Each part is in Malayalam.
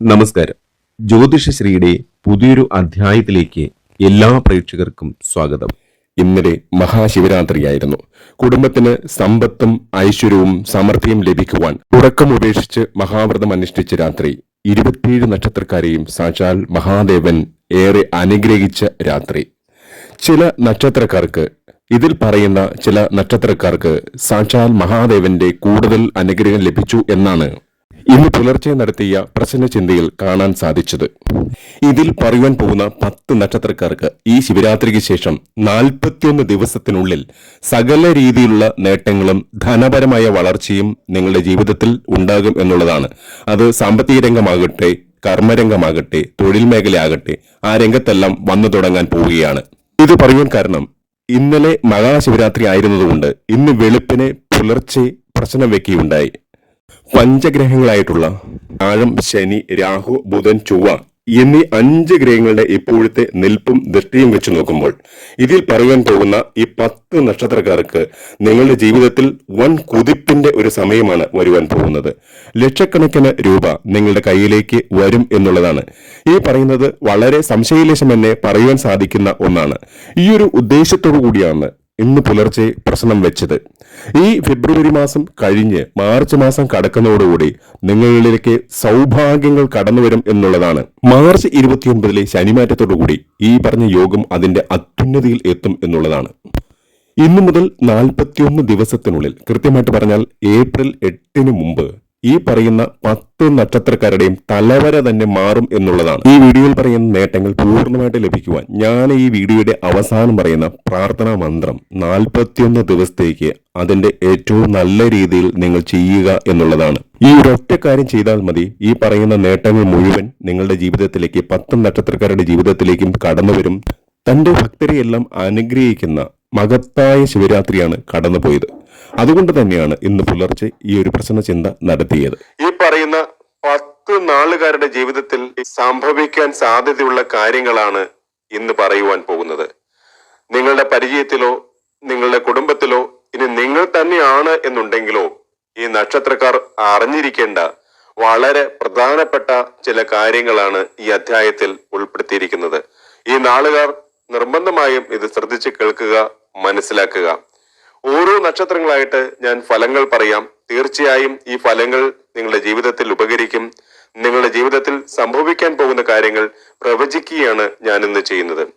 നമസ്കാരം. ജ്യോതിഷശ്രീയുടെ പുതിയൊരു അധ്യായത്തിലേക്ക് എല്ലാ പ്രേക്ഷകർക്കും സ്വാഗതം. ഇന്നലെ മഹാശിവരാത്രിയായിരുന്നു. കുടുംബത്തിന് സമ്പത്തും ഐശ്വര്യവും സമൃദ്ധിയും ലഭിക്കുവാൻ ഉറക്കം ഉപേക്ഷിച്ച് മഹാവ്രതം അനുഷ്ഠിച്ച രാത്രി ഇരുപത്തിയേഴ് നക്ഷത്രക്കാരെയും സാക്ഷാൽ മഹാദേവൻ ഏറെ അനുഗ്രഹിച്ച രാത്രി. ചില നക്ഷത്രക്കാർക്ക് ഇതിൽ പറയുന്ന ചില നക്ഷത്രക്കാർക്ക് സാക്ഷാൽ മഹാദേവന്റെ കൂടുതൽ അനുഗ്രഹം ലഭിച്ചു എന്നാണ് ഇന്ന് പുലർച്ചെ നടത്തിയ പ്രശ്ന ചിന്തയിൽ കാണാൻ സാധിച്ചത്. ഇതിൽ പറയുവാൻ പോകുന്ന പത്ത് നക്ഷത്രക്കാർക്ക് ഈ ശിവരാത്രിക്ക് ശേഷം നാൽപ്പത്തിയൊന്ന് ദിവസത്തിനുള്ളിൽ സകല രീതിയിലുള്ള നേട്ടങ്ങളും ധനപരമായ വളർച്ചയും നിങ്ങളുടെ ജീവിതത്തിൽ ഉണ്ടാകും എന്നുള്ളതാണ്. അത് സാമ്പത്തിക രംഗമാകട്ടെ കർമ്മരംഗമാകട്ടെ തൊഴിൽ മേഖലയാകട്ടെ ആ രംഗത്തെല്ലാം വന്നു തുടങ്ങാൻ പോവുകയാണ്. ഇത് പറയുവാൻ കാരണം ഇന്നലെ മഹാശിവരാത്രി ആയിരുന്നതുകൊണ്ട് ഇന്ന് വെളുപ്പിനെ പുലർച്ചെ പ്രശ്നം വെക്കുകയുണ്ടായി. പഞ്ചഗ്രഹങ്ങളായിട്ടുള്ള ആഴം ശനി രാഹു ബുധൻ ചൊവ്വ എന്നീ അഞ്ച് ഗ്രഹങ്ങളുടെ ഇപ്പോഴത്തെ നിൽപ്പും ദൃഷ്ടിയും വെച്ച് നോക്കുമ്പോൾ ഇതിൽ പറയാൻ പോകുന്ന ഈ പത്ത് നക്ഷത്രക്കാർക്ക് നിങ്ങളുടെ ജീവിതത്തിൽ വൻ കുതിപ്പിന്റെ ഒരു സമയമാണ് വരുവാൻ പോകുന്നത്. ലക്ഷക്കണക്കിന് രൂപ നിങ്ങളുടെ കയ്യിലേക്ക് വരും എന്നുള്ളതാണ്. ഈ പറയുന്നത് വളരെ സംശയലേശം എന്നെ പറയുവാൻ സാധിക്കുന്ന ഒന്നാണ്. ഈ ഒരു ഉദ്ദേശത്തോടു കൂടിയാണ് ഇന്ന് പുലർച്ചെ പ്രശ്നം വെച്ചത്. ഈ ഫെബ്രുവരി മാസം കഴിഞ്ഞ് മാർച്ച് മാസം കടക്കുന്നതോടുകൂടി നിങ്ങളിലേക്ക് സൗഭാഗ്യങ്ങൾ കടന്നു വരും എന്നുള്ളതാണ്. മാർച്ച് ഇരുപത്തിയൊൻപതിലെ ശനിമാറ്റത്തോടുകൂടി ഈ പറഞ്ഞ യോഗം അതിന്റെ അത്യുന്നതിയിൽ എത്തും എന്നുള്ളതാണ്. ഇന്നു മുതൽ നാൽപ്പത്തിയൊന്ന് ദിവസത്തിനുള്ളിൽ കൃത്യമായിട്ട് പറഞ്ഞാൽ ഏപ്രിൽ എട്ടിന് മുമ്പ് ഈ പറയുന്ന പത്ത് നക്ഷത്രക്കാരുടെയും തലവര തന്നെ മാറും എന്നുള്ളതാണ്. ഈ വീഡിയോയിൽ പറയുന്ന നേട്ടങ്ങൾ പൂർണമായിട്ട് ലഭിക്കുവാൻ ഞാൻ ഈ വീഡിയോയുടെ അവസാനം പറയുന്ന പ്രാർത്ഥനാ മന്ത്രം നാൽപ്പത്തിയൊന്ന് ദിവസത്തേക്ക് അതിന്റെ ഏറ്റവും നല്ല രീതിയിൽ നിങ്ങൾ ചെയ്യുക എന്നുള്ളതാണ്. ഈ ഒരൊറ്റ കാര്യം ചെയ്താൽ മതി. ഈ പറയുന്ന നേട്ടങ്ങൾ മുഴുവൻ നിങ്ങളുടെ ജീവിതത്തിലേക്ക് പത്ത് നക്ഷത്രക്കാരുടെ ജീവിതത്തിലേക്കും കടന്നു വരും തന്റെ ഭക്തരെയെല്ലാം അനുഗ്രഹിക്കുന്ന മഹത്തായ ശിവരാത്രിയാണ് കടന്നുപോയത്. അതുകൊണ്ട് തന്നെയാണ് ഇന്ന് പുലർച്ചെ ഈ ഒരു പ്രശ്ന ചിന്ത നടത്തിയത്. ഈ പറയുന്ന പത്ത് നാളുകാരുടെ ജീവിതത്തിൽ സംഭവിക്കാൻ സാധ്യതയുള്ള കാര്യങ്ങളാണ് ഇന്ന് പറയുവാൻ പോകുന്നത്. നിങ്ങളുടെ പരിചയത്തിലോ നിങ്ങളുടെ കുടുംബത്തിലോ ഇനി നിങ്ങൾ തന്നെയാണ് എന്നുണ്ടെങ്കിലോ ഈ നക്ഷത്രക്കാർ അറിഞ്ഞിരിക്കേണ്ട വളരെ പ്രധാനപ്പെട്ട ചില കാര്യങ്ങളാണ് ഈ അധ്യായത്തിൽ ഉൾപ്പെടുത്തിയിരിക്കുന്നത്. ഈ നാളുകാർ നിർബന്ധമായും ഇത് ശ്രദ്ധിച്ച് കേൾക്കുക മനസ്സിലാക്കുക. ഓരോ നക്ഷത്രങ്ങളായിട്ട് ഞാൻ ഫലങ്ങൾ പറയാം. തീർച്ചയായും ഈ ഫലങ്ങൾ നിങ്ങളുടെ ജീവിതത്തിൽ ഉപകരിക്കും. നിങ്ങളുടെ ജീവിതത്തിൽ സംഭവിക്കാൻ പോകുന്ന കാര്യങ്ങൾ പ്രവചിക്കുകയാണ് ഞാൻ ഇന്ന് ചെയ്യുന്നത്.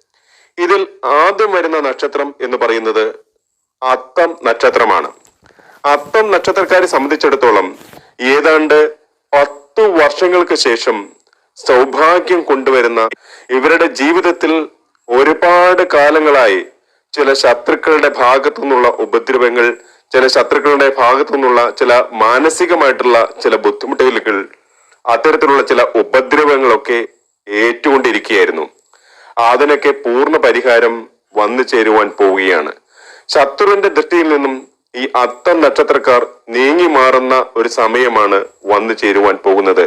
ഇതിൽ ആദ്യം വരുന്ന നക്ഷത്രം എന്ന് പറയുന്നത് അത്തം നക്ഷത്രമാണ്. അത്തം നക്ഷത്രക്കാരെ സംബന്ധിച്ചിടത്തോളം ഏതാണ്ട് പത്തു വർഷങ്ങൾക്ക് ശേഷം സൗഭാഗ്യം കൊണ്ടുവരുന്ന ഇവരുടെ ജീവിതത്തിൽ ഒരുപാട് കാലങ്ങളായി ചില ശത്രുക്കളുടെ ഭാഗത്തു നിന്നുള്ള ഉപദ്രവങ്ങൾ ചില ശത്രുക്കളുടെ ഭാഗത്തു നിന്നുള്ള ചില മാനസികമായിട്ടുള്ള ചില ബുദ്ധിമുട്ടുകൾ അത്തരത്തിലുള്ള ചില ഉപദ്രവങ്ങളൊക്കെ ഏറ്റുകൊണ്ടിരിക്കുകയായിരുന്നു. അതിനൊക്കെ പൂർണ പരിഹാരം വന്നു ചേരുവാൻ പോവുകയാണ്. ശത്രുവിന്റെ ദൃഷ്ടിയിൽ നിന്നും ഈ അത്ത നക്ഷത്രക്കാർ നീങ്ങി മാറുന്ന ഒരു സമയമാണ് വന്നു ചേരുവാൻ പോകുന്നത്.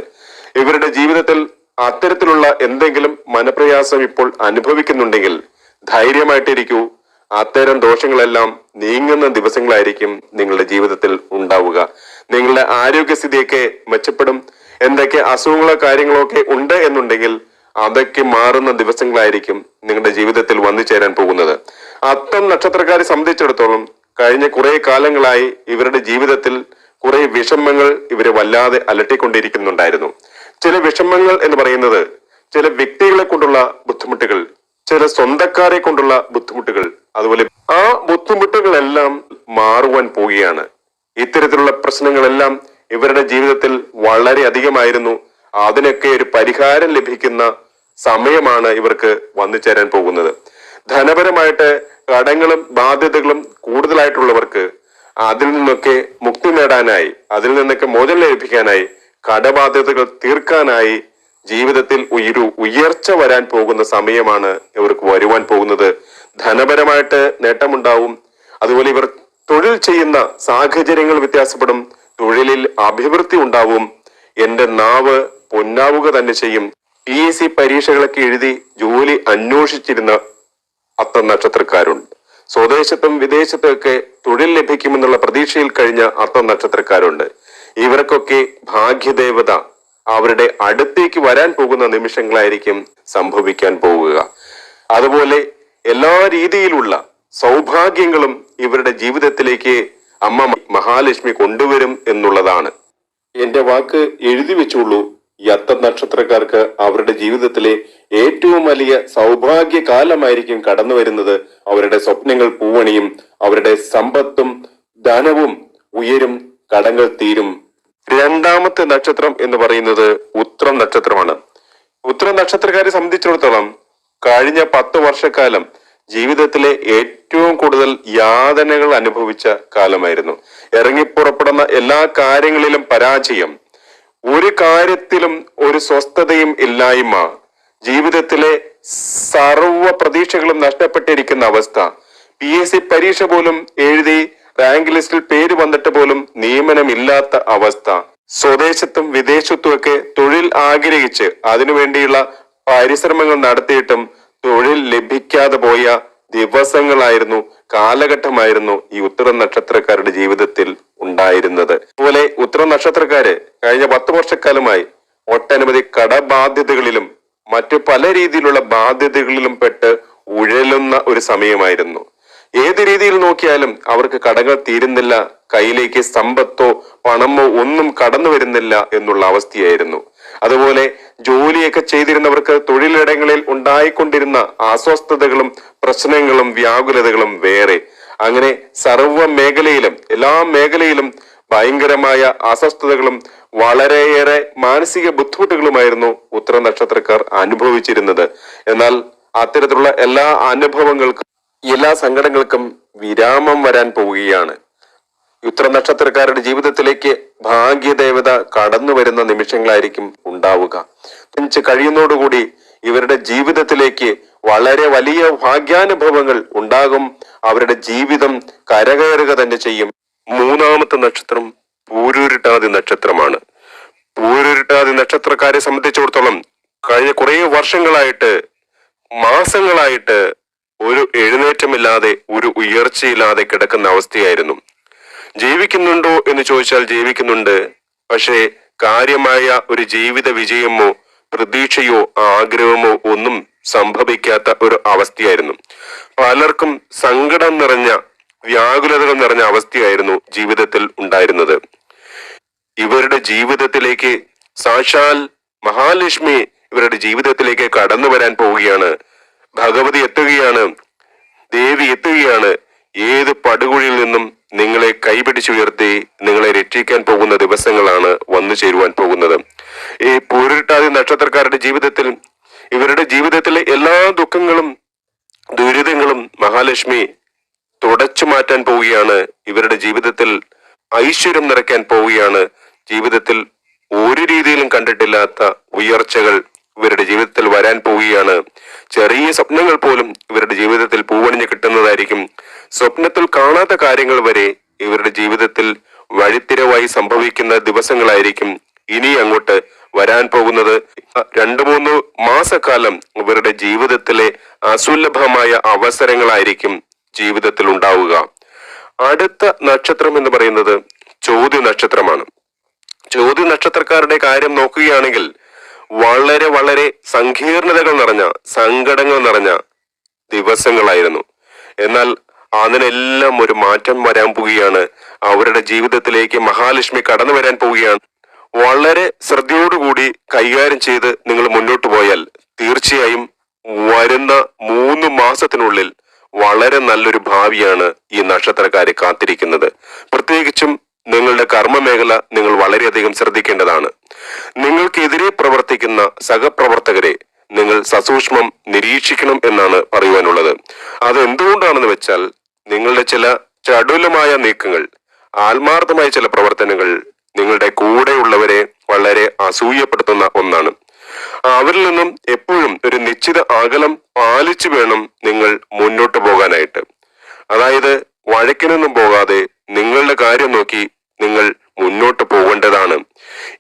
ഇവരുടെ ജീവിതത്തിൽ അത്തരത്തിലുള്ള എന്തെങ്കിലും മനപ്രയാസം ഇപ്പോൾ അനുഭവിക്കുന്നുണ്ടെങ്കിൽ ധൈര്യമായിട്ടിരിക്കൂ അത്തരം ദോഷങ്ങളെല്ലാം നീങ്ങുന്ന ദിവസങ്ങളായിരിക്കും നിങ്ങളുടെ ജീവിതത്തിൽ ഉണ്ടാവുക. നിങ്ങളുടെ ആരോഗ്യസ്ഥിതിയൊക്കെ മെച്ചപ്പെടും. എന്തൊക്കെ അസുഖങ്ങളോ കാര്യങ്ങളോ ഒക്കെ ഉണ്ട് എന്നുണ്ടെങ്കിൽ അതൊക്കെ മാറുന്ന ദിവസങ്ങളായിരിക്കും നിങ്ങളുടെ ജീവിതത്തിൽ വന്നു ചേരാൻ പോകുന്നത്. അത്തം നക്ഷത്രക്കാരെ സംബന്ധിച്ചിടത്തോളം കഴിഞ്ഞ കുറെ കാലങ്ങളായി ഇവരുടെ ജീവിതത്തിൽ കുറെ വിഷമങ്ങൾ ഇവരെ വല്ലാതെ അലട്ടിക്കൊണ്ടിരിക്കുന്നുണ്ടായിരുന്നു. ചില വിഷമങ്ങൾ എന്ന് പറയുന്നത് ചില വ്യക്തികളെ കൊണ്ടുള്ള ബുദ്ധിമുട്ടുകൾ ചില സ്വന്തക്കാരെ കൊണ്ടുള്ള ബുദ്ധിമുട്ടുകൾ. അതുപോലെ ആ ബുദ്ധിമുട്ടുകളെല്ലാം മാറുവാൻ പോവുകയാണ്. ഇത്തരത്തിലുള്ള പ്രശ്നങ്ങളെല്ലാം ഇവരുടെ ജീവിതത്തിൽ വളരെ അധികമായിരുന്നു. അതിനൊക്കെ ഒരു പരിഹാരം ലഭിക്കുന്ന സമയമാണ് ഇവർക്ക് വന്നു ചേരാൻ പോകുന്നത്. ധനപരമായിട്ട് കടങ്ങളും ബാധ്യതകളും കൂടുതലായിട്ടുള്ളവർക്ക് അതിൽ നിന്നൊക്കെ മുക്തി നേടാനായി അതിൽ നിന്നൊക്കെ മോചനം ലഭിക്കാനായി കടബാധ്യതകൾ തീർക്കാനായി ജീവിതത്തിൽ ഒരു ഉയർച്ച വരാൻ പോകുന്ന സമയമാണ് ഇവർക്ക് വരുവാൻ പോകുന്നത്. ധനപരമായിട്ട് നേട്ടമുണ്ടാവും. അതുപോലെ ഇവർ തൊഴിൽ ചെയ്യുന്ന സാഹചര്യങ്ങൾ വ്യത്യാസപ്പെടും. തൊഴിലിൽ അഭിവൃദ്ധി ഉണ്ടാവും. എന്റെ നാവ് പൊന്നാവുക തന്നെ ചെയ്യും. പി എസ് സി പരീക്ഷകളൊക്കെ എഴുതി ജോലി അന്വേഷിച്ചിരുന്ന അത്ത നക്ഷത്രക്കാരുണ്ട്. സ്വദേശത്തും വിദേശത്തുമൊക്കെ തൊഴിൽ ലഭിക്കുമെന്നുള്ള പ്രതീക്ഷയിൽ കഴിഞ്ഞ അത്ത നക്ഷത്രക്കാരുണ്ട്. ഇവർക്കൊക്കെ ഭാഗ്യദേവത അവരുടെ അടുത്തേക്ക് വരാൻ പോകുന്ന നിമിഷങ്ങളായിരിക്കും സംഭവിക്കാൻ പോവുക. അതുപോലെ എല്ലാ രീതിയിലുള്ള സൗഭാഗ്യങ്ങളും ഇവരുടെ ജീവിതത്തിലേക്ക് അമ്മ മഹാലക്ഷ്മി കൊണ്ടുവരും എന്നുള്ളതാണ്. എന്റെ വാക്ക് എഴുതി വെച്ചുള്ളൂ. ഈ നക്ഷത്രക്കാർക്ക് അവരുടെ ജീവിതത്തിലെ ഏറ്റവും വലിയ സൗഭാഗ്യ കാലമായിരിക്കും കടന്നു വരുന്നത്. അവരുടെ സ്വപ്നങ്ങൾ പൂവണിയും അവരുടെ സമ്പത്തും ധനവും ഉയരും കടങ്ങൾ തീരും. രണ്ടാമത്തെ നക്ഷത്രം എന്ന് പറയുന്നത് ഉത്രം നക്ഷത്രമാണ്. ഉത്തര നക്ഷത്രക്കാരെ സംബന്ധിച്ചിടത്തോളം കഴിഞ്ഞ പത്ത് വർഷക്കാലം ജീവിതത്തിലെ ഏറ്റവും കൂടുതൽ യാതനകൾ അനുഭവിച്ച കാലമായിരുന്നു. ഇറങ്ങിപ്പുറപ്പെടുന്ന എല്ലാ കാര്യങ്ങളിലും പരാജയം ഒരു കാര്യത്തിലും ഒരു സ്വസ്ഥതയും ഇല്ലായ്മ ജീവിതത്തിലെ സർവ പ്രതീക്ഷകളും നഷ്ടപ്പെട്ടിരിക്കുന്ന അവസ്ഥ പി എസ് സി പരീക്ഷ പോലും എഴുതി റാങ്ക് ലിസ്റ്റിൽ പേര് വന്നിട്ട് പോലും നിയമനമില്ലാത്ത അവസ്ഥ. സ്വദേശത്തും വിദേശത്തുമൊക്കെ തൊഴിൽ ആഗ്രഹിച്ച് അതിനുവേണ്ടിയുള്ള പരിശ്രമങ്ങൾ നടത്തിയിട്ടും തൊഴിൽ ലഭിക്കാതെ പോയ ദിവസങ്ങളായിരുന്നു കാലഘട്ടമായിരുന്നു ഈ ഉത്തര നക്ഷത്രക്കാരുടെ ജീവിതത്തിൽ ഉണ്ടായിരുന്നത്. അതുപോലെ ഉത്തര നക്ഷത്രക്കാര് കഴിഞ്ഞ പത്ത് വർഷക്കാലമായി ഒട്ടനവധി കടബാധ്യതകളിലും മറ്റു പല രീതിയിലുള്ള ബാധ്യതകളിലും പെട്ട് ഉഴലുന്ന ഒരു സമയമായിരുന്നു. ഏത് രീതിയിൽ നോക്കിയാലും അവർക്ക് കടങ്ങൾ തീരുന്നില്ല കയ്യിലേക്ക് സമ്പത്തോ പണമോ ഒന്നും കടന്നു വരുന്നില്ല എന്നുള്ള അവസ്ഥയായിരുന്നു. അതുപോലെ ജോലിയൊക്കെ ചെയ്തിരുന്നവർക്ക് തൊഴിലിടങ്ങളിൽ ഉണ്ടായിക്കൊണ്ടിരുന്ന അസ്വസ്ഥതകളും പ്രശ്നങ്ങളും വ്യാകുലതകളും വേറെ. അങ്ങനെ സർവ മേഖലയിലും എല്ലാ മേഖലയിലും ഭയങ്കരമായ അസ്വസ്ഥതകളും വളരെയേറെ മാനസിക ബുദ്ധിമുട്ടുകളുമായിരുന്നു ഉത്തര നക്ഷത്രക്കാർ അനുഭവിച്ചിരുന്നത്. എന്നാൽ അത്തരത്തിലുള്ള എല്ലാ അനുഭവങ്ങൾക്കും എല്ലാ സങ്കടങ്ങൾക്കും വിരാമം വരാൻ പോവുകയാണ്. ഉത്തര നക്ഷത്രക്കാരുടെ ജീവിതത്തിലേക്ക് ഭാഗ്യദേവത കടന്നു വരുന്ന നിമിഷങ്ങളായിരിക്കും ഉണ്ടാവുക. കഴിയുന്നതോടുകൂടി ഇവരുടെ ജീവിതത്തിലേക്ക് വളരെ വലിയ ഭാഗ്യാനുഭവങ്ങൾ ഉണ്ടാകും. അവരുടെ ജീവിതം കരകയറുക തന്നെ ചെയ്യും. മൂന്നാമത്തെ നക്ഷത്രം പൂരുരുട്ടാതി നക്ഷത്രമാണ്. പൂരുരുട്ടാതി നക്ഷത്രക്കാരെ സംബന്ധിച്ചിടത്തോളം കഴിഞ്ഞ കുറേ വർഷങ്ങളായിട്ട് മാസങ്ങളായിട്ട് ഒരു എഴുന്നേറ്റമില്ലാതെ ഒരു ഉയർച്ചയില്ലാതെ കിടക്കുന്ന അവസ്ഥയായിരുന്നു. ജീവിക്കുന്നുണ്ടോ എന്ന് ചോദിച്ചാൽ ജീവിക്കുന്നുണ്ട്. പക്ഷേ കാര്യമായ ഒരു ജീവിത വിജയമോ പ്രതീക്ഷയോ ആഗ്രഹമോ ഒന്നും സംഭവിക്കാത്ത ഒരു അവസ്ഥയായിരുന്നു. പലർക്കും സങ്കടം നിറഞ്ഞ വ്യാകുലതകൾ നിറഞ്ഞ അവസ്ഥയായിരുന്നു ജീവിതത്തിൽ ഉണ്ടായിരുന്നത്. ഇവരുടെ ജീവിതത്തിലേക്ക് സാക്ഷാൽ മഹാലക്ഷ്മി ഇവരുടെ ജീവിതത്തിലേക്ക് കടന്നു വരാൻ പോവുകയാണ്. ഭഗവതി എത്തുകയാണ്. ദേവി എത്തുകയാണ്. ഏത് പടുകുഴിയിൽ നിന്നും നിങ്ങളെ കൈപിടിച്ചുയർത്തി നിങ്ങളെ രക്ഷിക്കാൻ പോകുന്ന ദിവസങ്ങളാണ് വന്നു ചേരുവാൻ പോകുന്നത്. ഈ പൂരിട്ടാതി നക്ഷത്രക്കാരുടെ ജീവിതത്തിൽ ഇവരുടെ ജീവിതത്തിലെ എല്ലാ ദുഃഖങ്ങളും ദുരിതങ്ങളും മഹാലക്ഷ്മി തുടച്ചു മാറ്റാൻ പോവുകയാണ്. ഇവരുടെ ജീവിതത്തിൽ ഐശ്വര്യം നിറയ്ക്കാൻ പോവുകയാണ്. ജീവിതത്തിൽ ഒരു രീതിയിലും കണ്ടിട്ടില്ലാത്ത ഉയർച്ചകൾ ഇവരുടെ ജീവിതത്തിൽ വരാൻ പോവുകയാണ്. ചെറിയ സ്വപ്നങ്ങൾ പോലും ഇവരുടെ ജീവിതത്തിൽ പൂവണിഞ്ഞു കിട്ടുന്നതായിരിക്കും. സ്വപ്നത്തിൽ കാണാത്ത കാര്യങ്ങൾ വരെ ഇവരുടെ ജീവിതത്തിൽ വഴിത്തിരവായി സംഭവിക്കുന്ന ദിവസങ്ങളായിരിക്കും ഇനി അങ്ങോട്ട് വരാൻ പോകുന്നത്. രണ്ടു മൂന്ന് മാസക്കാലം ഇവരുടെ ജീവിതത്തിലെ അസുലഭമായ അവസരങ്ങളായിരിക്കും ജീവിതത്തിൽ ഉണ്ടാവുക. അടുത്ത നക്ഷത്രം എന്ന് പറയുന്നത് ചോദ്യ നക്ഷത്രമാണ് ചോദ്യ നക്ഷത്രക്കാരുടെ കാര്യം നോക്കുകയാണെങ്കിൽ വളരെ വളരെ സങ്കീർണതകൾ നിറഞ്ഞ സങ്കടങ്ങൾ നിറഞ്ഞ ദിവസങ്ങളായിരുന്നു. എന്നാൽ അതിനെല്ലാം ഒരു മാറ്റം വരാൻ പോവുകയാണ്. അവരുടെ ജീവിതത്തിലേക്ക് മഹാലക്ഷ്മി കടന്നു വരാൻ പോവുകയാണ്. വളരെ ശ്രദ്ധയോടുകൂടി കൈകാര്യം ചെയ്ത് നിങ്ങൾ മുന്നോട്ട് പോയാൽ തീർച്ചയായും വരുന്ന മൂന്ന് മാസത്തിനുള്ളിൽ വളരെ നല്ലൊരു ഭാവിയാണ് ഈ നക്ഷത്രക്കാരെ കാത്തിരിക്കുന്നത്. പ്രത്യേകിച്ചും നിങ്ങളുടെ കർമ്മ മേഖല നിങ്ങൾ വളരെയധികം ശ്രദ്ധിക്കേണ്ടതാണ്. നിങ്ങൾക്കെതിരെ പ്രവർത്തിക്കുന്ന സഹപ്രവർത്തകരെ നിങ്ങൾ സസൂക്ഷ്മം നിരീക്ഷിക്കണം എന്നാണ് പറയുവാനുള്ളത്. അത് എന്തുകൊണ്ടാണെന്ന് വെച്ചാൽ നിങ്ങളുടെ ചില ചടുലമായ നീക്കങ്ങൾ ആത്മാർത്ഥമായ ചില പ്രവർത്തനങ്ങൾ നിങ്ങളുടെ കൂടെയുള്ളവരെ വളരെ അസൂയപ്പെടുത്തുന്ന ഒന്നാണ്. അവരിൽ നിന്നും എപ്പോഴും ഒരു നിശ്ചിത അകലം പാലിച്ചു വേണം നിങ്ങൾ മുന്നോട്ട് പോകാനായിട്ട്. അതായത് വഴക്കിനൊന്നും പോകാതെ നിങ്ങളുടെ കാര്യം നോക്കി നിങ്ങൾ മുന്നോട്ട് പോകേണ്ടതാണ്.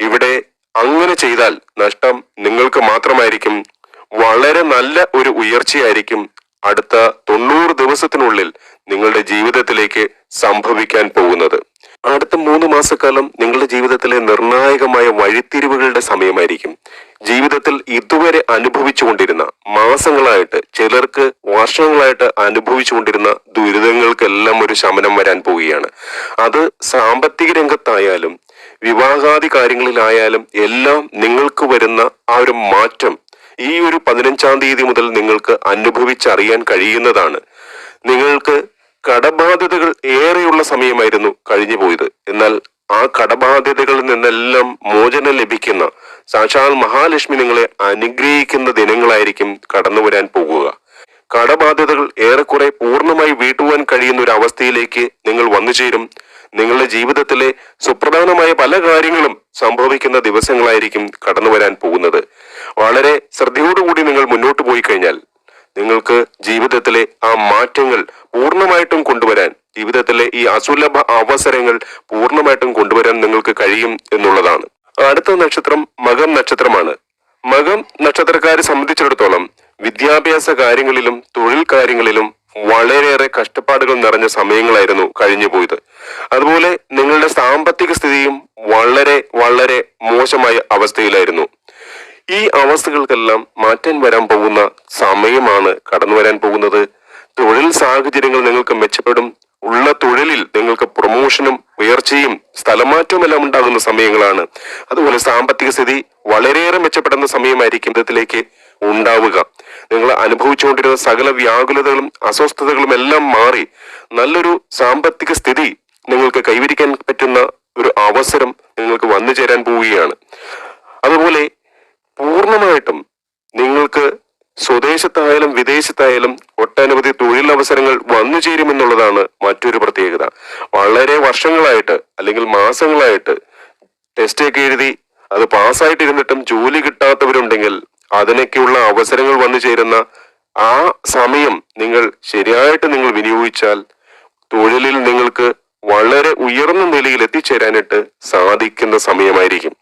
ഇവിടെ അങ്ങനെ ചെയ്താൽ നഷ്ടം നിങ്ങൾക്ക് മാത്രമായിരിക്കും. വളരെ നല്ല ഒരു ഉയർച്ചയായിരിക്കും. അടുത്ത തൊണ്ണൂറ് ദിവസത്തിനുള്ളിൽ നിങ്ങളുടെ ജീവിതത്തിലേക്ക് സംഭവിക്കാൻ പോകുന്നത്. അടുത്ത മൂന്ന് മാസക്കാലം നിങ്ങളുടെ ജീവിതത്തിലെ നിർണായകമായ വഴിത്തിരിവുകളുടെ സമയമായിരിക്കും. ജീവിതത്തിൽ ഇതുവരെ അനുഭവിച്ചുകൊണ്ടിരുന്ന മാസങ്ങളായിട്ട് ചിലർക്ക് വർഷങ്ങളായിട്ട് അനുഭവിച്ചുകൊണ്ടിരുന്ന ദുരിതങ്ങൾക്കെല്ലാം ഒരു ശമനം വരാൻ പോവുകയാണ്. അത് സാമ്പത്തിക രംഗത്തായാലും വിവാഹാദി കാര്യങ്ങളിലായാലും എല്ലാം നിങ്ങൾക്ക് വരുന്ന ആ ഒരു മാറ്റം ഈ ഒരു പതിനഞ്ചാം തീയതി മുതൽ നിങ്ങൾക്ക് അനുഭവിച്ചറിയാൻ കഴിയുന്നതാണ്. നിങ്ങൾക്ക് കടബാധ്യതകൾ ഏറെയുള്ള സമയമായിരുന്നു കഴിഞ്ഞു പോയത് എന്നാൽ ആ കടബാധ്യതകളിൽ നിന്നെല്ലാം മോചനം ലഭിക്കുന്ന സാക്ഷാൽ മഹാലക്ഷ്മി നിങ്ങളെ അനുഗ്രഹിക്കുന്ന ദിനങ്ങളായിരിക്കും കടന്നു വരാൻ പോകുക. കടബാധ്യതകൾ ഏറെക്കുറെ പൂർണമായി വീട്ടുവാൻ കഴിയുന്ന ഒരു അവസ്ഥയിലേക്ക് നിങ്ങൾ വന്നു ചേരും. നിങ്ങളുടെ ജീവിതത്തിലെ സുപ്രധാനമായ പല കാര്യങ്ങളും സംഭവിക്കുന്ന ദിവസങ്ങളായിരിക്കും കടന്നു വരാൻ പോകുന്നത്. വളരെ ശ്രദ്ധയോടുകൂടി നിങ്ങൾ മുന്നോട്ട് പോയി കഴിഞ്ഞാൽ നിങ്ങൾക്ക് ജീവിതത്തിലെ ആ മാറ്റങ്ങൾ പൂർണമായിട്ടും കൊണ്ടുവരാൻ ജീവിതത്തിലെ ഈ അസുലഭ അവസരങ്ങൾ പൂർണമായിട്ടും കൊണ്ടുവരാൻ നിങ്ങൾക്ക് കഴിയും എന്നുള്ളതാണ്. അടുത്ത നക്ഷത്രം മകം നക്ഷത്രമാണ്. മകം നക്ഷത്രക്കാരെ സംബന്ധിച്ചിടത്തോളം വിദ്യാഭ്യാസ കാര്യങ്ങളിലും തൊഴിൽ കാര്യങ്ങളിലും വളരെയേറെ കഷ്ടപ്പാടുകൾ നിറഞ്ഞ സമയങ്ങളായിരുന്നു കഴിഞ്ഞു പോയത്. അതുപോലെ നിങ്ങളുടെ സാമ്പത്തിക സ്ഥിതിയും വളരെ വളരെ മോശമായ അവസ്ഥയിലായിരുന്നു. ഈ അവസ്ഥകൾക്കെല്ലാം മാറ്റം വരാൻ പോകുന്ന സമയമാണ് കടന്നു വരാൻ പോകുന്നത്. തൊഴിൽ സാഹചര്യങ്ങൾ നിങ്ങൾക്ക് മെച്ചപ്പെടും. ഉള്ള തൊഴിലിൽ നിങ്ങൾക്ക് പ്രൊമോഷനും ഉയർച്ചയും സ്ഥലമാറ്റവും എല്ലാം ഉണ്ടാകുന്ന സമയങ്ങളാണ്. അതുപോലെ സാമ്പത്തിക സ്ഥിതി വളരെയേറെ മെച്ചപ്പെടുന്ന സമയമായിരിക്കും ഇതിലേക്ക് ഉണ്ടാവുക. നിങ്ങൾ അനുഭവിച്ചുകൊണ്ടിരുന്ന സകല വ്യാകുലതകളും അസ്വസ്ഥതകളും എല്ലാം മാറി നല്ലൊരു സാമ്പത്തിക സ്ഥിതി നിങ്ങൾക്ക് കൈവരിക്കാൻ പറ്റുന്ന ഒരു അവസരം നിങ്ങൾക്ക് വന്നു ചേരാൻ പോവുകയാണ്. അതുപോലെ പൂർണമായിട്ടും നിങ്ങൾക്ക് സ്വദേശത്തായാലും വിദേശത്തായാലും ഒട്ടനവധി തൊഴിലവസരങ്ങൾ വന്നു ചേരുമെന്നുള്ളതാണ് മറ്റൊരു പ്രത്യേകത. വളരെ വർഷങ്ങളായിട്ട് അല്ലെങ്കിൽ മാസങ്ങളായിട്ട് ടെസ്റ്റൊക്കെ എഴുതി അത് പാസ്സായിട്ടിരുന്നിട്ടും ജോലി കിട്ടാത്തവരുണ്ടെങ്കിൽ അതിനൊക്കെയുള്ള അവസരങ്ങൾ വന്നു ചേരുന്ന ആ സമയം നിങ്ങൾ ശരിയായിട്ട് നിങ്ങൾ വിനിയോഗിച്ചാൽ തൊഴിലിൽ നിങ്ങൾക്ക് വളരെ ഉയർന്ന നിലയിൽ എത്തിച്ചേരാനായിട്ട് സാധിക്കുന്ന സമയമായിരിക്കും.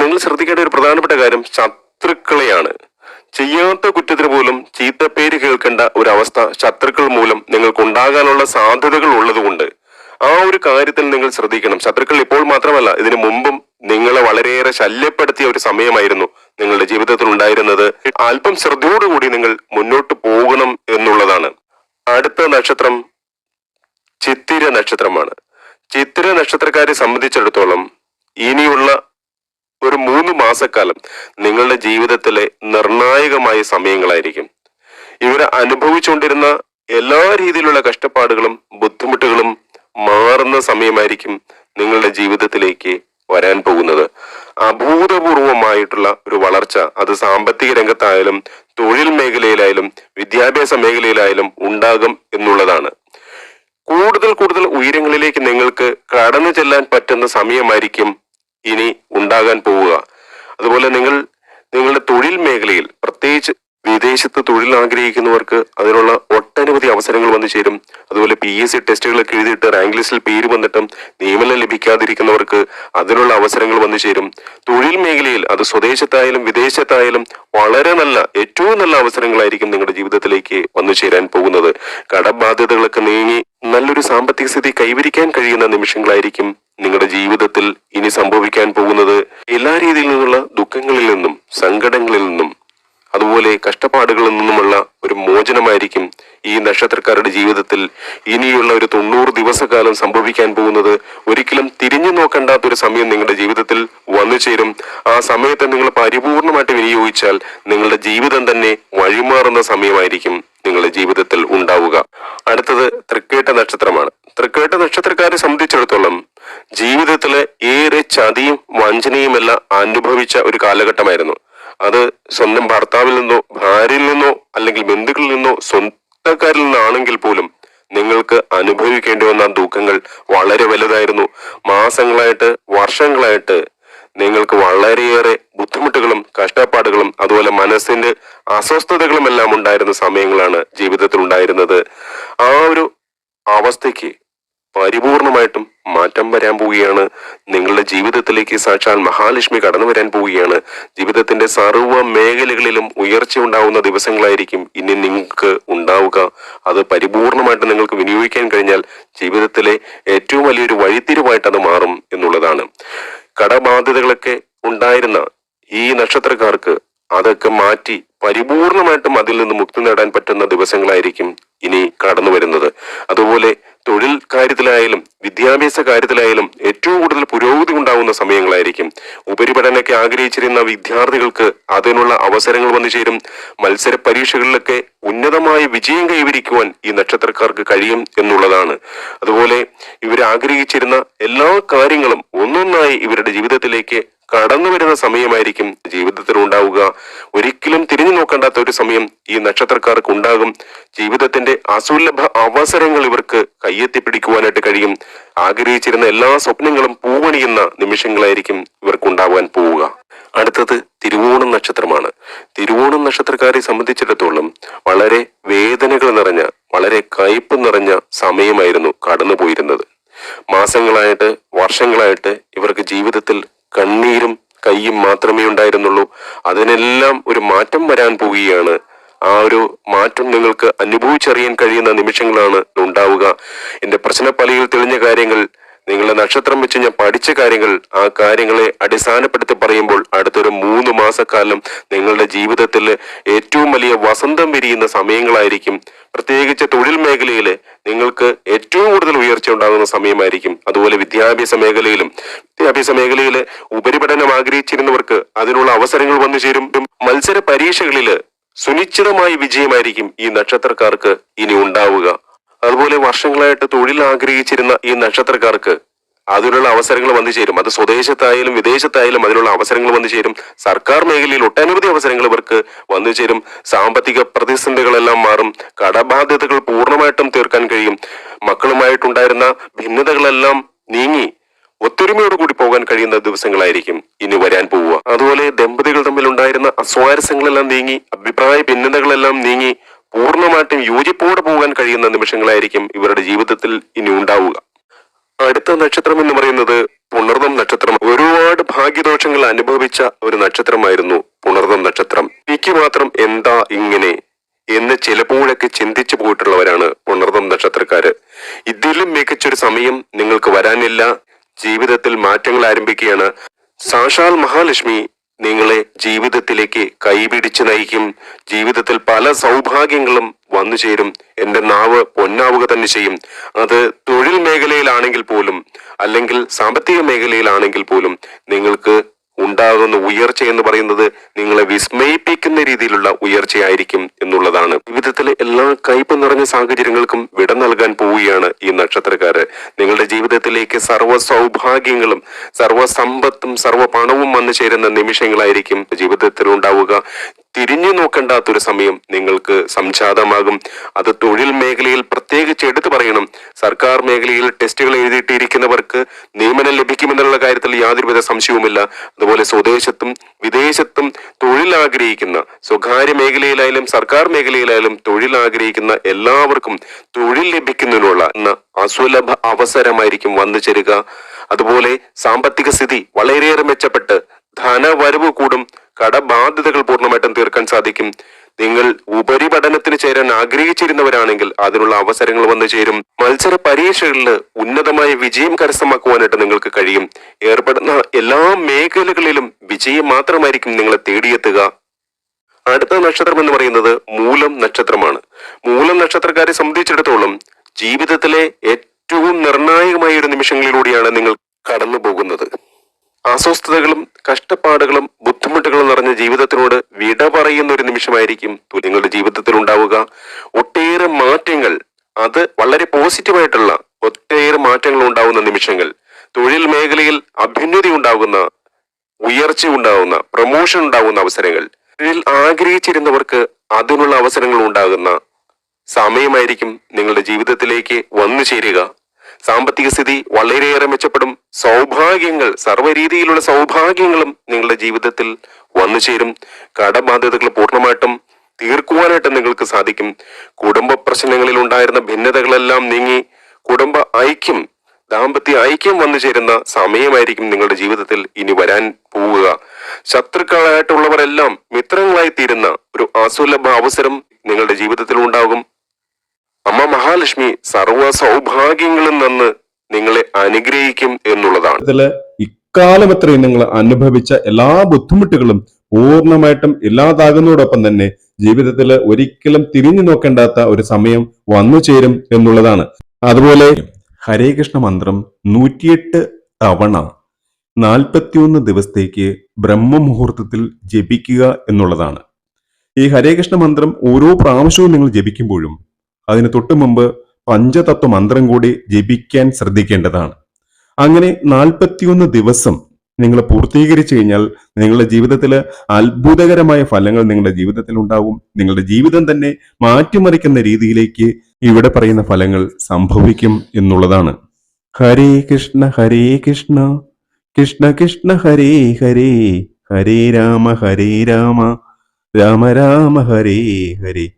നിങ്ങൾ ശ്രദ്ധിക്കേണ്ട ഒരു പ്രധാനപ്പെട്ട കാര്യം ശത്രുക്കളെയാണ്. ചെയ്യാത്ത കുറ്റത്തിന് പോലും ചീത്തപ്പേര് കേൾക്കേണ്ട ഒരു അവസ്ഥ ശത്രുക്കൾ മൂലം നിങ്ങൾക്ക് ഉണ്ടാകാനുള്ള സാധ്യതകൾ ഉള്ളതുകൊണ്ട് ആ ഒരു കാര്യത്തിൽ നിങ്ങൾ ശ്രദ്ധിക്കണം. ശത്രുക്കൾ ഇപ്പോൾ മാത്രമല്ല ഇതിനു മുമ്പും നിങ്ങളെ വളരെയേറെ ശല്യപ്പെടുത്തിയ ഒരു സമയമായിരുന്നു നിങ്ങളുടെ ജീവിതത്തിൽ ഉണ്ടായിരുന്നത്. അല്പം ശ്രദ്ധയോടുകൂടി നിങ്ങൾ മുന്നോട്ട് പോകണം എന്നുള്ളതാണ്. അടുത്ത നക്ഷത്രം ചിത്തിര നക്ഷത്രമാണ്. ചിത്തിര നക്ഷത്രക്കാരെ സംബന്ധിച്ചിടത്തോളം ഇനിയുള്ള ഒരു മൂന്ന് മാസക്കാലം നിങ്ങളുടെ ജീവിതത്തിലെ നിർണായകമായ സമയങ്ങളായിരിക്കും. ഇവർ അനുഭവിച്ചുകൊണ്ടിരുന്ന എല്ലാ രീതിയിലുള്ള കഷ്ടപ്പാടുകളും ബുദ്ധിമുട്ടുകളും മാറുന്ന സമയമായിരിക്കും നിങ്ങളുടെ ജീവിതത്തിലേക്ക് വരാൻ പോകുന്നത്. അഭൂതപൂർവമായിട്ടുള്ള ഒരു വളർച്ച അത് സാമ്പത്തിക രംഗത്തായാലും തൊഴിൽ മേഖലയിലായാലും വിദ്യാഭ്യാസ മേഖലയിലായാലും ഉണ്ടാകും എന്നുള്ളതാണ്. കൂടുതൽ കൂടുതൽ ഉയരങ്ങളിലേക്ക് നിങ്ങൾക്ക് കടന്നു ചെല്ലാൻ പറ്റുന്ന സമയമായിരിക്കും ഇനി ഉണ്ടാകാൻ പോവുക. അതുപോലെ നിങ്ങൾ നിങ്ങളുടെ തൊഴിൽ മേഖലയിൽ പ്രത്യേകിച്ച് വിദേശത്ത് തൊഴിൽ ആഗ്രഹിക്കുന്നവർക്ക് അതിനുള്ള ഒട്ടനവധി അവസരങ്ങൾ വന്നു ചേരും. അതുപോലെ പി എസ് സി ടെസ്റ്റുകളൊക്കെ എഴുതിയിട്ട് റാങ്ക് ലിസ്റ്റിൽ പേര് വന്നിട്ടും നിയമനം ലഭിക്കാതിരിക്കുന്നവർക്ക് അതിനുള്ള അവസരങ്ങൾ വന്നു ചേരും. തൊഴിൽ മേഖലയിൽ അത് സ്വദേശത്തായാലും വിദേശത്തായാലും വളരെ നല്ല ഏറ്റവും നല്ല അവസരങ്ങളായിരിക്കും നിങ്ങളുടെ ജീവിതത്തിലേക്ക് വന്നു ചേരാൻ പോകുന്നത്. കടബാധ്യതകളൊക്കെ നീങ്ങി നല്ലൊരു സാമ്പത്തിക സ്ഥിതി കൈവരിക്കാൻ കഴിയുന്ന നിമിഷങ്ങളായിരിക്കും നിങ്ങളുടെ ജീവിതത്തിൽ ഇനി സംഭവിക്കാൻ പോകുന്നത് എല്ലാ രീതിയിൽ നിന്നുള്ള ദുഃഖങ്ങളിൽ നിന്നും സങ്കടങ്ങളിൽ നിന്നും അതുപോലെ കഷ്ടപ്പാടുകളിൽ നിന്നുമുള്ള ഒരു മോചനമായിരിക്കും ഈ നക്ഷത്രക്കാരുടെ ജീവിതത്തിൽ ഇനിയുള്ള ഒരു തൊണ്ണൂറ് ദിവസക്കാലം സംഭവിക്കാൻ പോകുന്നത്. ഒരിക്കലും തിരിഞ്ഞു നോക്കേണ്ടാത്ത ഒരു സമയം നിങ്ങളുടെ ജീവിതത്തിൽ വന്നു ചേരും. ആ സമയത്ത് നിങ്ങൾ പരിപൂർണമായിട്ട് വിനിയോഗിച്ചാൽ നിങ്ങളുടെ ജീവിതം തന്നെ വഴിമാറുന്ന സമയമായിരിക്കും നിങ്ങളുടെ ജീവിതത്തിൽ ഉണ്ടാവുക. അടുത്തത് തൃക്കേട്ട നക്ഷത്രമാണ്. തൃക്കേട്ട നക്ഷത്രക്കാരെ സംബന്ധിച്ചിടത്തോളം ജീവിതത്തിലെ ഏറെ ചതിയും വഞ്ചനയുമെല്ലാം അനുഭവിച്ച ഒരു കാലഘട്ടമായിരുന്നു. അത് സ്വന്തം ഭർത്താവിൽ നിന്നോ ഭാര്യയിൽ നിന്നോ അല്ലെങ്കിൽ ബന്ധുക്കളിൽ നിന്നോ സ്വന്തക്കാരിൽ നിന്നാണെങ്കിൽ പോലും നിങ്ങൾക്ക് അനുഭവിക്കേണ്ടി വന്ന ദുഃഖങ്ങൾ വളരെ വലുതായിരുന്നു. മാസങ്ങളായിട്ട് വർഷങ്ങളായിട്ട് നിങ്ങൾക്ക് വളരെയേറെ ബുദ്ധിമുട്ടുകളും കഷ്ടപ്പാടുകളും അതുപോലെ മനസ്സിന്റെ അസ്വസ്ഥതകളും എല്ലാം ഉണ്ടായിരുന്ന സമയങ്ങളാണ് ജീവിതത്തിൽ ഉണ്ടായിരുന്നത് ആ ഒരു അവസ്ഥയ്ക്ക് പരിപൂർണമായിട്ടും മാറ്റം വരാൻ പോവുകയാണ്. നിങ്ങളുടെ ജീവിതത്തിലേക്ക് സാക്ഷാൽ മഹാലക്ഷ്മി കടന്നു വരാൻ പോവുകയാണ്. ജീവിതത്തിന്റെ സർവ മേഖലകളിലും ഉയർച്ച ഉണ്ടാവുന്ന ദിവസങ്ങളായിരിക്കും ഇനി നിങ്ങൾക്ക് ഉണ്ടാവുക. അത് പരിപൂർണമായിട്ട് നിങ്ങൾക്ക് വിനിയോഗിക്കാൻ കഴിഞ്ഞാൽ ജീവിതത്തിലെ ഏറ്റവും വലിയൊരു വഴിത്തിരിവായിട്ട് അത് മാറും എന്നുള്ളതാണ്. കടബാധ്യതകളൊക്കെ ഉണ്ടായിരുന്ന ഈ നക്ഷത്രക്കാർക്ക് അതൊക്കെ മാറ്റി പരിപൂർണമായിട്ടും അതിൽ നിന്ന് മുക്തി നേടാൻ പറ്റുന്ന ദിവസങ്ങളായിരിക്കും ഇനി കടന്നു വരുന്നത്. അതുപോലെ തൊഴിൽ കാര്യത്തിലായാലും വിദ്യാഭ്യാസ കാര്യത്തിലായാലും ഏറ്റവും കൂടുതൽ പുരോഗതി ഉണ്ടാകുന്ന സമയങ്ങളായിരിക്കും. ഉപരിപഠനമൊക്കെ ആഗ്രഹിച്ചിരുന്ന വിദ്യാർത്ഥികൾക്ക് അതിനുള്ള അവസരങ്ങൾ വന്നു ചേരും. മത്സര പരീക്ഷകളിലൊക്കെ ഉന്നതമായ വിജയം കൈവരിക്കുവാൻ ഈ നക്ഷത്രക്കാർക്ക് കഴിയും എന്നുള്ളതാണ്. അതുപോലെ ഇവർ ആഗ്രഹിച്ചിരുന്ന എല്ലാ കാര്യങ്ങളും ഒന്നൊന്നായി ഇവരുടെ ജീവിതത്തിലേക്ക് കടന്നു വരുന്ന സമയമായിരിക്കും ജീവിതത്തിൽ ഉണ്ടാവുക ഒരിക്കലും തിരിഞ്ഞു നോക്കേണ്ടാത്ത ഒരു സമയം ഈ നക്ഷത്രക്കാർക്ക് ഉണ്ടാകും. ജീവിതത്തിന്റെ അസുലഭ അവസരങ്ങൾ ഇവർക്ക് കയ്യെത്തിപ്പിടിക്കുവാനായിട്ട് കഴിയും. ആഗ്രഹിച്ചിരുന്ന എല്ലാ സ്വപ്നങ്ങളും പൂവണിയുന്ന നിമിഷങ്ങളായിരിക്കും ഇവർക്ക് ഉണ്ടാവാൻ പോവുക. അടുത്തത് തിരുവോണം നക്ഷത്രമാണ്. തിരുവോണം നക്ഷത്രക്കാരെ സംബന്ധിച്ചിടത്തോളം വളരെ വേദനകൾ നിറഞ്ഞ വളരെ കയ്പ് നിറഞ്ഞ സമയമായിരുന്നു കടന്നുപോയിരുന്നത്. മാസങ്ങളായിട്ട് വർഷങ്ങളായിട്ട് ഇവർക്ക് ജീവിതത്തിൽ കണ്ണീരും കയ്യും മാത്രമേ ഉണ്ടായിരുന്നുള്ളൂ. അതിനെല്ലാം ഒരു മാറ്റം വരാൻ പോവുകയാണ്. ആ ഒരു മാറ്റം നിങ്ങൾക്ക് അനുഭവിച്ചറിയാൻ കഴിയുന്ന നിമിഷങ്ങളാണ് ഉണ്ടാവുക. എന്റെ പ്രശ്നപ്പലയിൽ തെളിഞ്ഞ കാര്യങ്ങൾ നിങ്ങളുടെ നക്ഷത്രം വെച്ച് ഞാൻ പഠിച്ച കാര്യങ്ങൾ ആ കാര്യങ്ങളെ അടിസ്ഥാനപ്പെടുത്തി പറയുമ്പോൾ അടുത്തൊരു മൂന്ന് മാസക്കാലം നിങ്ങളുടെ ജീവിതത്തിൽ ഏറ്റവും വലിയ വസന്തം വിരിയുന്ന സമയങ്ങളായിരിക്കും. പ്രത്യേകിച്ച് തൊഴിൽ മേഖലയിൽ നിങ്ങൾക്ക് ഏറ്റവും കൂടുതൽ ഉയർച്ച ഉണ്ടാകുന്ന സമയമായിരിക്കും. അതുപോലെ വിദ്യാഭ്യാസ മേഖലയിലും വിദ്യാഭ്യാസ മേഖലയിൽ ഉപരിപഠനം ആഗ്രഹിച്ചിരുന്നവർക്ക് അതിനുള്ള അവസരങ്ങൾ വന്നു ചേരും. മത്സര പരീക്ഷകളിൽ സുനിശ്ചിതമായ വിജയമായിരിക്കും ഈ നക്ഷത്രക്കാർക്ക് ഇനി ഉണ്ടാവുക. വർഷങ്ങളായിട്ട് തൊഴിൽ ആഗ്രഹിച്ചിരുന്ന ഈ നക്ഷത്രക്കാർക്ക് അതിനുള്ള അവസരങ്ങൾ വന്നു ചേരും. അത് സ്വദേശത്തായാലും വിദേശത്തായാലും അതിനുള്ള അവസരങ്ങൾ വന്നു ചേരും. സർക്കാർ മേഖലയിൽ ഒട്ടനവധി അവസരങ്ങൾ ഇവർക്ക് വന്നു ചേരും. സാമ്പത്തിക പ്രതിസന്ധികളെല്ലാം മാറും. കടബാധ്യതകൾ പൂർണമായിട്ടും തീർക്കാൻ കഴിയും. മക്കളുമായിട്ടുണ്ടായിരുന്ന ഭിന്നതകളെല്ലാം നീങ്ങി ഒത്തൊരുമയോട് കൂടി പോകാൻ കഴിയുന്ന ദിവസങ്ങളായിരിക്കും ഇനി വരാൻ പോവുക. അതുപോലെ ദമ്പതികൾ തമ്മിൽ ഉണ്ടായിരുന്ന അസ്വാരസ്യങ്ങളെല്ലാം നീങ്ങി അഭിപ്രായ ഭിന്നതകളെല്ലാം നീങ്ങി പൂർണമായിട്ടും യോജിപ്പോടെ പോകാൻ കഴിയുന്ന നിമിഷങ്ങളായിരിക്കും ഇവരുടെ ജീവിതത്തിൽ ഇനി ഉണ്ടാവുക. അടുത്ത നക്ഷത്രം എന്ന് പറയുന്നത് പുണർദം നക്ഷത്രം. ഒരുപാട് ഭാഗ്യദോഷങ്ങൾ അനുഭവിച്ച ഒരു നക്ഷത്രമായിരുന്നു പുണർദം നക്ഷത്രം. എനിക്ക് മാത്രം എന്താ ഇങ്ങനെ എന്ന് ചിലപ്പോഴൊക്കെ ചിന്തിച്ചു പോയിട്ടുള്ളവരാണ് പുണർദം നക്ഷത്രക്കാര്. ഇതിലും മികച്ചൊരു സമയം നിങ്ങൾക്ക് വരാനില്ല. ജീവിതത്തിൽ മാറ്റങ്ങൾ ആരംഭിക്കുകയാണ്. സാക്ഷാൽ മഹാലക്ഷ്മി നിങ്ങളെ ജീവിതത്തിലേക്ക് കൈപിടിച്ച് നയിക്കും. ജീവിതത്തിൽ പല സൗഭാഗ്യങ്ങളും വന്നു ചേരും. എന്റെ നാവ് പൊന്നാവുക തന്നെ ചെയ്യും. അത് തൊഴിൽ മേഖലയിലാണെങ്കിൽ പോലും അല്ലെങ്കിൽ സാമ്പത്തിക മേഖലയിലാണെങ്കിൽ പോലും നിങ്ങൾക്ക് ഉണ്ടാകുന്ന ഉയർച്ച എന്ന് പറയുന്നത് നിങ്ങളെ വിസ്മയിപ്പിക്കുന്ന രീതിയിലുള്ള ഉയർച്ചയായിരിക്കും എന്നുള്ളതാണ്. ജീവിതത്തിലെ എല്ലാ കയ്പ് നിറഞ്ഞ സാഹചര്യങ്ങൾക്കും വിട നൽകാൻ പോവുകയാണ് ഈ നക്ഷത്രക്കാര്. നിങ്ങളുടെ ജീവിതത്തിലേക്ക് സർവ സൗഭാഗ്യങ്ങളും സർവ സമ്പത്തും സർവ പണവും വന്നു ചേരുന്ന നിമിഷങ്ങളായിരിക്കും ജീവിതത്തിൽ ഉണ്ടാവുക തിരിഞ്ഞു നോക്കേണ്ടാത്തൊരു സമയം നിങ്ങൾക്ക് സംജാതമാകും. അത് തൊഴിൽ മേഖലയിൽ പ്രത്യേകിച്ച് എടുത്തു പറയണം. സർക്കാർ മേഖലയിൽ ടെസ്റ്റുകൾ എഴുതിയിട്ടിരിക്കുന്നവർക്ക് നിയമനം ലഭിക്കുമെന്നുള്ള കാര്യത്തിൽ യാതൊരുവിധ സംശയവുമില്ല. അതുപോലെ സ്വദേശത്തും വിദേശത്തും തൊഴിൽ ആഗ്രഹിക്കുന്ന സ്വകാര്യ മേഖലയിലായാലും സർക്കാർ മേഖലയിലായാലും തൊഴിൽ ആഗ്രഹിക്കുന്ന എല്ലാവർക്കും തൊഴിൽ ലഭിക്കുന്നതിനുള്ള അസുലഭ അവസരമായിരിക്കും വന്നു ചേരുക. അതുപോലെ സാമ്പത്തിക സ്ഥിതി വളരെയേറെ മെച്ചപ്പെട്ട് ധനവരവ് കൂടും. കടബാധ്യതകൾ പൂർണമായിട്ടും തീർക്കാൻ സാധിക്കും. നിങ്ങൾ ഉപരിപഠനത്തിന് ചേരാൻ ആഗ്രഹിച്ചിരുന്നവരാണെങ്കിൽ അതിനുള്ള അവസരങ്ങൾ വന്നു ചേരും. മത്സര പരീക്ഷകളിൽ ഉന്നതമായ വിജയം കരസ്ഥമാക്കുവാനായിട്ട് നിങ്ങൾക്ക് കഴിയും. ഏർപ്പെടുന്ന എല്ലാ മേഖലകളിലും വിജയം മാത്രമായിരിക്കും നിങ്ങളെ തേടിയെത്തുക. അടുത്ത നക്ഷത്രം എന്ന് പറയുന്നത് മൂലം നക്ഷത്രമാണ്. മൂലം നക്ഷത്രക്കാരെ സംബന്ധിച്ചിടത്തോളം ജീവിതത്തിലെ ഏറ്റവും നിർണായകമായ ഒരു നിമിഷങ്ങളിലൂടെയാണ് നിങ്ങൾ കടന്നു പോകുന്നത് അസ്വസ്ഥതകളും കഷ്ടപ്പാടുകളും ബുദ്ധിമുട്ടുകളും നിറഞ്ഞ ജീവിതത്തിനോട് വിട പറയുന്ന ഒരു നിമിഷമായിരിക്കും നിങ്ങളുടെ ജീവിതത്തിൽ ഉണ്ടാവുക. ഒട്ടേറെ മാറ്റങ്ങൾ അത് വളരെ പോസിറ്റീവായിട്ടുള്ള ഒട്ടേറെ മാറ്റങ്ങൾ ഉണ്ടാവുന്ന നിമിഷങ്ങൾ. തൊഴിൽ മേഖലയിൽ അഭ്യുന്നതി ഉണ്ടാകുന്ന ഉയർച്ച ഉണ്ടാകുന്ന പ്രൊമോഷൻ ഉണ്ടാകുന്ന അവസരങ്ങൾ. തൊഴിൽ ആഗ്രഹിച്ചിരുന്നവർക്ക് അതിനുള്ള അവസരങ്ങൾ ഉണ്ടാകുന്ന സമയമായിരിക്കും നിങ്ങളുടെ ജീവിതത്തിലേക്ക് വന്നു ചേരുക. സാമ്പത്തിക സ്ഥിതി വളരെയേറെ മെച്ചപ്പെടും. സൗഭാഗ്യങ്ങൾ സർവരീതിയിലുള്ള സൗഭാഗ്യങ്ങളും നിങ്ങളുടെ ജീവിതത്തിൽ വന്നു ചേരും. കടബാധ്യതകൾ പൂർണമായിട്ടും തീർക്കുവാനായിട്ട് നിങ്ങൾക്ക് സാധിക്കും. കുടുംബ പ്രശ്നങ്ങളിൽ ഉണ്ടായിരുന്ന ഭിന്നതകളെല്ലാം നീങ്ങി കുടുംബ ഐക്യം ദാമ്പത്യ ഐക്യം വന്നു ചേരുന്ന സമയമായിരിക്കും നിങ്ങളുടെ ജീവിതത്തിൽ ഇനി വരാൻ പോവുക. ശത്രുക്കളായിട്ടുള്ളവരെല്ലാം മിത്രങ്ങളായി തീരുന്ന ഒരു അസുലഭ അവസരം നിങ്ങളുടെ ജീവിതത്തിൽ ഉണ്ടാകും. അമ്മ മഹാലക്ഷ്മി സർവ സൗഭാഗ്യങ്ങളിൽ നിന്ന് നിങ്ങളെ അനുഗ്രഹിക്കും എന്നുള്ളതാണ്. ഇതിൽ ഇക്കാലം അത്രയും നിങ്ങൾ അനുഭവിച്ച എല്ലാ ബുദ്ധിമുട്ടുകളും പൂർണമായിട്ടും ഇല്ലാതാകുന്നതോടൊപ്പം തന്നെ ജീവിതത്തിൽ ഒരിക്കലും തിരിഞ്ഞു നോക്കേണ്ടാത്ത ഒരു സമയം വന്നു ചേരും എന്നുള്ളതാണ്. അതുപോലെ ഹരേ കൃഷ്ണ മന്ത്രം നൂറ്റിയെട്ട് തവണ നാൽപ്പത്തിയൊന്ന് ദിവസത്തേക്ക് ബ്രഹ്മമുഹൂർത്തത്തിൽ ജപിക്കുക എന്നുള്ളതാണ്. ഈ ഹരേ കൃഷ്ണ മന്ത്രം ഓരോ പ്രാവശ്യവും നിങ്ങൾ ജപിക്കുമ്പോഴും അതിന് തൊട്ടു മുമ്പ് പഞ്ചതത്വ മന്ത്രം കൂടി ജപിക്കാൻ ശ്രദ്ധിക്കേണ്ടതാണ്. അങ്ങനെ നാൽപ്പത്തിയൊന്ന് ദിവസം നിങ്ങൾ പൂർത്തീകരിച്ചു കഴിഞ്ഞാൽ നിങ്ങളുടെ ജീവിതത്തിൽ അത്ഭുതകരമായ ഫലങ്ങൾ നിങ്ങളുടെ ജീവിതത്തിൽ ഉണ്ടാവും. നിങ്ങളുടെ ജീവിതം തന്നെ മാറ്റിമറിക്കുന്ന രീതിയിലേക്ക് ഇവിടെ പറയുന്ന ഫലങ്ങൾ സംഭവിക്കും എന്നുള്ളതാണ്. ഹരേ കൃഷ്ണ ഹരേ കൃഷ്ണ. കൃഷ്ണ കൃഷ്ണ ഹരേ ഹരേ. ഹരേ രാമ ഹരേ രാമ. രാമ രാമ ഹരേ ഹരേ.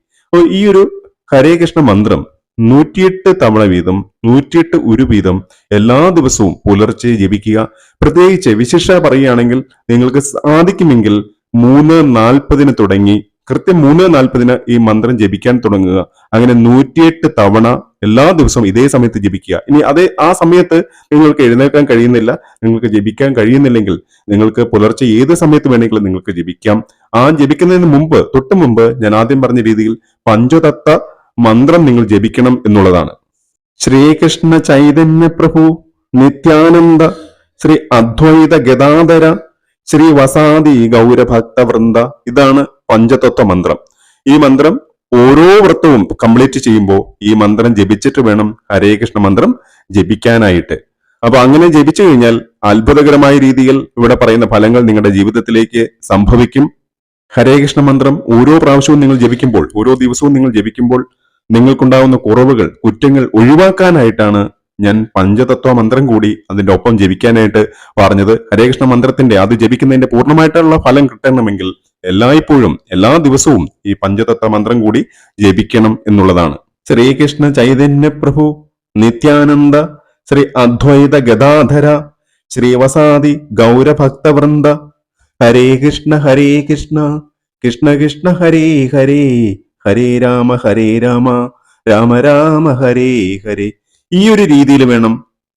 ഈ ഒരു ഹരേ കൃഷ്ണ മന്ത്രം നൂറ്റിയെട്ട് തവണ വീതം നൂറ്റിയെട്ട് ഒരു വീതം എല്ലാ ദിവസവും പുലർച്ചെ ജപിക്കുക. പ്രത്യേകിച്ച് വിശിഷ്ട പറയുകയാണെങ്കിൽ നിങ്ങൾക്ക് സാധിക്കുമെങ്കിൽ മൂന്ന് നാൽപ്പതിന് തുടങ്ങി കൃത്യം മൂന്ന് നാൽപ്പതിന് ഈ മന്ത്രം ജപിക്കാൻ തുടങ്ങുക. അങ്ങനെ നൂറ്റിയെട്ട് തവണ എല്ലാ ദിവസവും ഇതേ സമയത്ത് ജപിക്കുക. ഇനി അതേ ആ സമയത്ത് നിങ്ങൾക്ക് എഴുന്നേൽക്കാൻ കഴിയുന്നില്ല നിങ്ങൾക്ക് ജപിക്കാൻ കഴിയുന്നില്ലെങ്കിൽ നിങ്ങൾക്ക് പുലർച്ചെ ഏത് സമയത്ത് വേണമെങ്കിലും നിങ്ങൾക്ക് ജപിക്കാം. ആ ജപിക്കുന്നതിന് മുമ്പ് തൊട്ട് മുമ്പ് ഞാൻ ആദ്യം പറഞ്ഞ രീതിയിൽ പഞ്ചതത്വ മന്ത്രം നിങ്ങൾ ജപിക്കണം എന്നുള്ളതാണ്. ശ്രീകൃഷ്ണ ചൈതന്യ പ്രഭു നിത്യാനന്ദ ശ്രീ അദ്വൈത ഗതാധര ശ്രീ വസാദി ഗൗരഭക്തവൃന്ദ ഇതാണ് പഞ്ചതത്വ മന്ത്രം. ഈ മന്ത്രം ഓരോ വ്രതവും കംപ്ലീറ്റ് ചെയ്യുമ്പോൾ ഈ മന്ത്രം ജപിച്ചിട്ട് വേണം ഹരേ കൃഷ്ണ മന്ത്രം ജപിക്കാനായിട്ട്. അപ്പൊ അങ്ങനെ ജപിച്ചു കഴിഞ്ഞാൽ അത്ഭുതകരമായ രീതിയിൽ ഇവിടെ പറയുന്ന ഫലങ്ങൾ നിങ്ങളുടെ ജീവിതത്തിലേക്ക് സംഭവിക്കും. ഹരേ കൃഷ്ണ മന്ത്രം ഓരോ പ്രാവശ്യവും നിങ്ങൾ ജപിക്കുമ്പോൾ ഓരോ ദിവസവും നിങ്ങൾ ജപിക്കുമ്പോൾ നിങ്ങൾക്കുണ്ടാവുന്ന കുറവുകൾ കുറ്റങ്ങൾ ഒഴിവാക്കാനായിട്ടാണ് ഞാൻ പഞ്ചതത്വ മന്ത്രം കൂടി അതിന്റെ ഒപ്പം ജപിക്കാനായിട്ട് പറഞ്ഞത്. ഹരേകൃഷ്ണ മന്ത്രത്തിന്റെ അത് ജപിക്കുന്നതിന്റെ പൂർണമായിട്ടുള്ള ഫലം കിട്ടണമെങ്കിൽ എല്ലായ്പ്പോഴും എല്ലാ ദിവസവും ഈ പഞ്ചതത്വ മന്ത്രം കൂടി ജപിക്കണം എന്നുള്ളതാണ്. ശ്രീകൃഷ്ണ ചൈതന്യ പ്രഭു നിത്യാനന്ദ ശ്രീ അദ്വൈത ഗദാധര ശ്രീവസാദി ഗൗരഭക്തവൃന്ദ ഹരേ കൃഷ്ണ ഹരേ കൃഷ്ണ കൃഷ്ണ കൃഷ്ണ ഹരേ ഹരേ ഹരേ രാമ ഹരേ രാമ രാമ രാമ ഹരേ ഹരേ. ഈ ഒരു രീതിയിൽ വേണം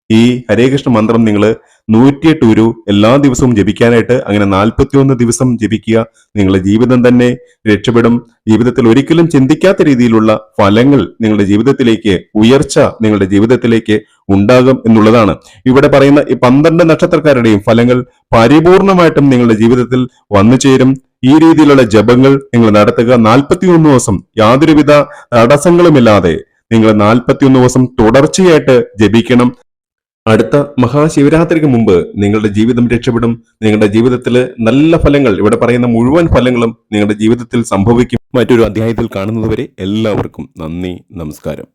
ഈ ഹരേ കൃഷ്ണ മന്ത്രം നിങ്ങൾ നൂറ്റിയെട്ട് ഉരു എല്ലാ ദിവസവും ജപിക്കാനായിട്ട് അങ്ങനെ നാൽപ്പത്തിയൊന്ന് ദിവസം ജപിക്കുക. നിങ്ങളുടെ ജീവിതം തന്നെ രക്ഷപ്പെടും. ജീവിതത്തിൽ ഒരിക്കലും ചിന്തിക്കാത്ത രീതിയിലുള്ള ഫലങ്ങൾ നിങ്ങളുടെ ജീവിതത്തിലേക്ക് ഉയർച്ച നിങ്ങളുടെ ജീവിതത്തിലേക്ക് ഉണ്ടാകും എന്നുള്ളതാണ്. ഇവിടെ പറയുന്ന ഈ പന്ത്രണ്ട് നക്ഷത്രക്കാരുടെയും ഫലങ്ങൾ പരിപൂർണമായിട്ടും നിങ്ങളുടെ ജീവിതത്തിൽ വന്നു ചേരും ഈ രീതിയിലുള്ള ജപങ്ങൾ നിങ്ങൾ നടത്തുക. നാൽപ്പത്തിയൊന്ന് ദിവസം യാതൊരുവിധ തടസ്സങ്ങളുമില്ലാതെ നിങ്ങൾ നാൽപ്പത്തിയൊന്ന് ദിവസം തുടർച്ചയായിട്ട് ജപിക്കണം. അടുത്ത മഹാശിവരാത്രിക്ക് മുമ്പ് നിങ്ങളുടെ ജീവിതം രക്ഷപ്പെടും. നിങ്ങളുടെ ജീവിതത്തിൽ നല്ല ഫലങ്ങൾ ഇവിടെ പറയുന്ന മുഴുവൻ ഫലങ്ങളും നിങ്ങളുടെ ജീവിതത്തിൽ സംഭവിക്കും. മറ്റൊരു അധ്യായത്തിൽ കാണുന്നതുവരെ എല്ലാവർക്കും നന്ദി നമസ്കാരം.